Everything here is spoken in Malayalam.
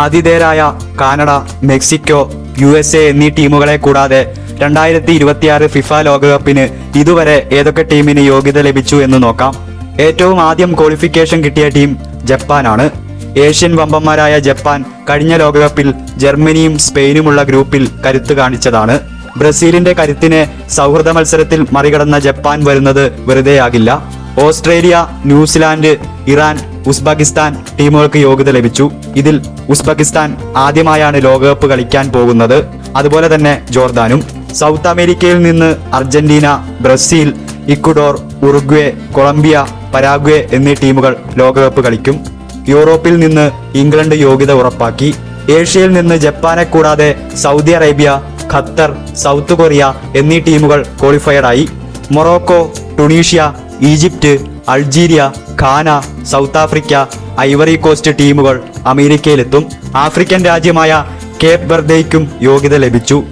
ആതിഥേയരായ Canada Mexico U S A എന്നീ ടീമുകളെ കൂടാതെ രണ്ടായിരത്തി ഇരുപത്തിയാറ് ഫിഫ ലോകകപ്പിന് ഇതുവരെ ഏതൊക്കെ ടീമിന് യോഗ്യത ലഭിച്ചു എന്ന് നോക്കാം. ഏറ്റവും ആദ്യം ക്വാളിഫിക്കേഷൻ കിട്ടിയ ടീം ജപ്പാനാണ്. ഏഷ്യൻ വമ്പന്മാരായ ജപ്പാൻ കഴിഞ്ഞ ലോകകപ്പിൽ ജർമ്മനിയും സ്പെയിനുമുള്ള ഗ്രൂപ്പിൽ കരുത്ത് കാണിച്ചതാണ്. ബ്രസീലിന്റെ കരുത്തിനെ സൗഹൃദ മത്സരത്തിൽ മറികടന്ന ജപ്പാൻ വരുന്നത് വെറുതെയാകില്ല. Australia New Zealand Iran Uzbekistan ടീമുകൾക്ക് യോഗ്യത ലഭിച്ചു. ഇതിൽ ഉസ്ബെക്കിസ്ഥാൻ ആദ്യമായാണ് ലോകകപ്പ് കളിക്കാൻ പോകുന്നത്. അതുപോലെ തന്നെ ജോർദാനും. സൗത്ത് അമേരിക്കയിൽ നിന്ന് Argentina Brazil Ecuador Uruguay Colombia Paraguay എന്നീ ടീമുകൾ ലോകകപ്പ് കളിക്കും. യൂറോപ്പിൽ നിന്ന് ഇംഗ്ലണ്ട് യോഗ്യത ഉറപ്പാക്കി. ഏഷ്യയിൽ നിന്ന് ജപ്പാനെ കൂടാതെ Saudi Arabia Qatar South Korea എന്നീ ടീമുകൾ ക്വാളിഫയർഡായി Morocco Tunisia Egypt Algeria Ghana South Africa Ivory Coast ടീമുകൾ അമേരിക്കയിലെത്തും. ആഫ്രിക്കൻ രാജ്യമായ കേപ്പ് വെർദയ്ക്കും യോഗ്യത ലഭിച്ചു.